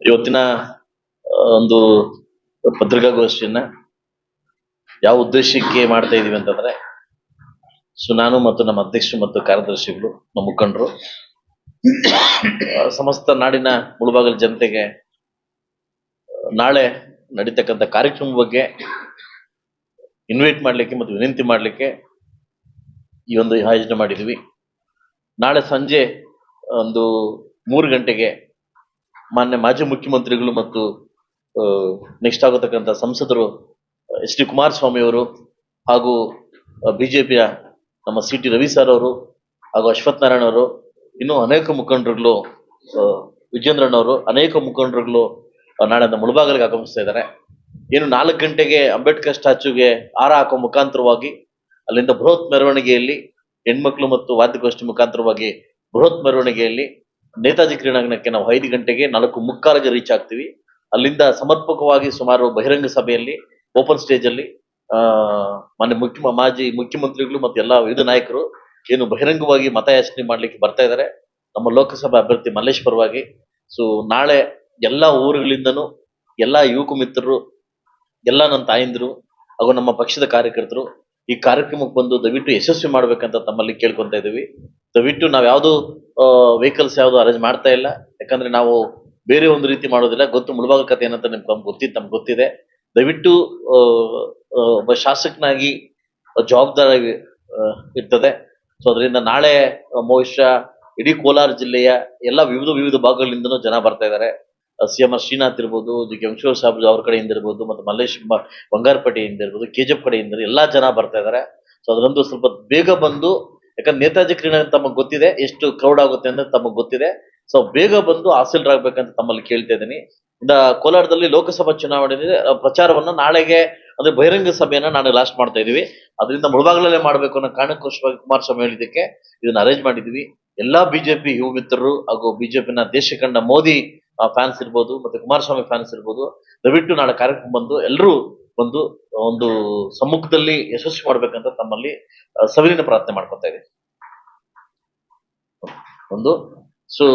ಇವತ್ತಿನ ಒಂದು ಪತ್ರಿಕಾಗೋಷ್ಠಿಯನ್ನ ಯಾವ ಉದ್ದೇಶಕ್ಕೆ ಮಾಡ್ತಾ ಇದೀವಿ ಅಂತಂದ್ರೆ, ಸೊ ನಾನು ಮತ್ತು ನಮ್ಮ ಅಧ್ಯಕ್ಷರು ಮತ್ತು ಕಾರ್ಯದರ್ಶಿಗಳು, ನಮ್ಮ ಮುಖಂಡರು ಸಮಸ್ತ ನಾಡಿನ ಮುಳುಬಾಗಲ ಜನತೆಗೆ ನಾಳೆ ನಡೀತಕ್ಕಂಥ ಕಾರ್ಯಕ್ರಮ ಬಗ್ಗೆ ಇನ್ವೈಟ್ ಮಾಡ್ಲಿಕ್ಕೆ ಮತ್ತು ವಿನಂತಿ ಮಾಡ್ಲಿಕ್ಕೆ ಈ ಒಂದು ಆಯೋಜನೆ ಮಾಡಿದ್ವಿ ನಾಳೆ ಸಂಜೆ ಒಂದು ಮೂರು ಗಂಟೆಗೆ ಮಾನ್ಯ ಮಾಜಿ ಮುಖ್ಯಮಂತ್ರಿಗಳು ಮತ್ತು ನೆಕ್ಸ್ಟ್ ಆಗತಕ್ಕಂಥ ಸಂಸದರು, ಎಚ್ ಡಿ ಕುಮಾರಸ್ವಾಮಿ ಅವರು ಹಾಗೂ ಬಿಜೆಪಿಯ ನಮ್ಮ ಸಿ ಟಿ ರವಿ ಸರ್ ಅವರು ಹಾಗೂ ಅಶ್ವಥ್ ನಾರಾಯಣ ಅವರು, ಇನ್ನೂ ಅನೇಕ ಮುಖಂಡರುಗಳು ವಿಜೇಂದ್ರಣ್ಣ ಅವರು, ಅನೇಕ ಮುಖಂಡರುಗಳು ನಾಳೆ ಮುಳಬಾಗಲಿಗೆ ಆಗಮಿಸ್ತಾ ಇದ್ದಾರೆ. ಏನು ನಾಲ್ಕು ಗಂಟೆಗೆ ಅಂಬೇಡ್ಕರ್ ಸ್ಟ್ಯಾಚ್ಯೂಗೆ ಹಾರ ಹಾಕೋ ಮುಖಾಂತರವಾಗಿ, ಅಲ್ಲಿಂದ ಬೃಹತ್ ಮೆರವಣಿಗೆಯಲ್ಲಿ ಹೆಣ್ಮಕ್ಳು ಮತ್ತು ವಾದ್ಯಗೋಷ್ಠಿ ಮುಖಾಂತರವಾಗಿ ಬೃಹತ್ ಮೆರವಣಿಗೆಯಲ್ಲಿ ನೇತಾಜಿ ಕ್ರೀಡಾಂಗಣಕ್ಕೆ ನಾವು ಐದು ಗಂಟೆಗೆ ನಾಲ್ಕು ಮುಕ್ಕಾಲಿಗೆ ರೀಚ್ ಆಗ್ತೀವಿ. ಅಲ್ಲಿಂದ ಸಮರ್ಪಕವಾಗಿ ಸುಮಾರು ಬಹಿರಂಗ ಸಭೆಯಲ್ಲಿ ಓಪನ್ ಸ್ಟೇಜ್ ಅಲ್ಲಿ, ಆ, ಮಾನ್ಯ ಮುಖ್ಯ, ಮಾಜಿ ಮುಖ್ಯಮಂತ್ರಿಗಳು ಮತ್ತೆ ಎಲ್ಲಾ ವಿವಿಧ ನಾಯಕರು ಏನು ಬಹಿರಂಗವಾಗಿ ಮತಯಾಚನೆ ಮಾಡ್ಲಿಕ್ಕೆ ಬರ್ತಾ ಇದ್ದಾರೆ. ನಮ್ಮ ಲೋಕಸಭಾ ಅಭ್ಯರ್ಥಿ ಮಲ್ಲೇಶ್ ಪರವಾಗಿ. ಸೊ ನಾಳೆ ಎಲ್ಲಾ ಊರುಗಳಿಂದನೂ ಎಲ್ಲಾ ಯುವಕ ಮಿತ್ರರು, ಎಲ್ಲ ನನ್ನ ತಾಯಂದಿರು ಹಾಗೂ ನಮ್ಮ ಪಕ್ಷದ ಕಾರ್ಯಕರ್ತರು ಈ ಕಾರ್ಯಕ್ರಮಕ್ಕೆ ಬಂದು ದಯವಿಟ್ಟು ಯಶಸ್ವಿ ಮಾಡ್ಬೇಕಂತ ತಮ್ಮಲ್ಲಿ ಕೇಳ್ಕೊಂತ ಇದೀವಿ ದಯವಿಟ್ಟು ನಾವು ಯಾವುದು ವೆಹಿಕಲ್ಸ್ ಯಾವುದು ಅರೇಂಜ್ ಮಾಡ್ತಾ ಇಲ್ಲ. ಯಾಕಂದ್ರೆ ನಾವು ಬೇರೆ ಒಂದು ರೀತಿ ಮಾಡೋದಿಲ್ಲ. ಗೊತ್ತು ಮುಳುಬಾಗ ಕಥೆ ಏನಂತ ನಿಮ್ಗೆ ನಮ್ಗೆ ಗೊತ್ತಿತ್ತು ನಮ್ಗೆ ಗೊತ್ತಿದೆ. ದಯವಿಟ್ಟು ಒಬ್ಬ ಶಾಸಕನಾಗಿ ಜವಾಬ್ದಾರಿ ಇರ್ತದೆ. ಸೊ ಅದರಿಂದ ನಾಳೆ ಬಹುಶಃ ಇಡೀ ಕೋಲಾರ ಜಿಲ್ಲೆಯ ಎಲ್ಲ ವಿವಿಧ ವಿವಿಧ ಭಾಗಗಳಿಂದನೂ ಜನ ಬರ್ತಾ ಇದ್ದಾರೆ ಸಿ ಎಂ ಆರ್ ಶ್ರೀನಾಥ್ ಇರ್ಬೋದು, ಜಿ ಕೆ ವಂಶೀಧರ್ ಸಾಹೇಬ್ ಅವ್ರ ಕಡೆಯಿಂದ ಇರ್ಬೋದು, ಮತ್ತು ಮಲ್ಲೇಶ್ ಬಂಗಾರಪೇಟೆಯಿಂದ ಇರ್ಬೋದು, ಕೆ ಕಡೆಯಿಂದ ಎಲ್ಲ ಜನ ಬರ್ತಾ ಇದ್ದಾರೆ ಸೊ ಅದರಂದು ಸ್ವಲ್ಪ ಬೇಗ ಬಂದು ಯಾಕಂದ್ರೆ ನೇತಾಜಿ ಕ್ರೀಡೆ ತಮಗೆ ಗೊತ್ತಿದೆ, ಎಷ್ಟು ಕ್ರೌಡ್ ಆಗುತ್ತೆ ಅಂತ ತಮಗೆ ಗೊತ್ತಿದೆ. ಸೊ ಬೇಗ ಬಂದು ಹಾಸಿಲ್ರಾಗ್ಬೇಕಂತ ತಮ್ಮಲ್ಲಿ ಕೇಳ್ತಾ ಇದ್ದೀನಿ. ಇಂದ ಕೋಲಾರದಲ್ಲಿ ಲೋಕಸಭಾ ಚುನಾವಣೆ ಪ್ರಚಾರವನ್ನು ನಾಳೆಗೆ, ಅಂದ್ರೆ ಬಹಿರಂಗ ಸಭೆಯನ್ನ ನಾನು ಲಾಸ್ಟ್ ಮಾಡ್ತಾ ಇದೀವಿ. ಅದರಿಂದ ಮುಳಬಾಗಲಲ್ಲೇ ಮಾಡಬೇಕು ಅನ್ನೋ ಕಾರಣಕ್ಕೋಸ್ಕರವಾಗಿ ಕುಮಾರಸ್ವಾಮಿ ಹೇಳಿದ್ದಕ್ಕೆ ಇದನ್ನ ಅರೇಂಜ್ ಮಾಡಿದೀವಿ. ಎಲ್ಲಾ ಬಿಜೆಪಿ ಯುವ ಮಿತ್ರರು ಹಾಗೂ ಬಿಜೆಪಿನ ದೇಶ ಕಂಡ ಮೋದಿ ಫ್ಯಾನ್ಸ್ ಇರ್ಬೋದು, ಮತ್ತೆ ಕುಮಾರಸ್ವಾಮಿ ಫ್ಯಾನ್ಸ್ ಇರ್ಬೋದು, ದಯವಿಟ್ಟು ನಾಳೆ ಕಾರ್ಯಕ್ರಮ ಬಂದು ಎಲ್ಲರೂ ಬಂದು ಒಂದು ಸಮ್ಮುಖದಲ್ಲಿ ಯಶಸ್ವಿ ಮಾಡ್ಬೇಕಂತ ತಮ್ಮಲ್ಲಿ ಸವಿನ ಪ್ರಾರ್ಥನೆ ಮಾಡ್ಕೊತಾ ಇದೆ ಒಂದು ಸೊ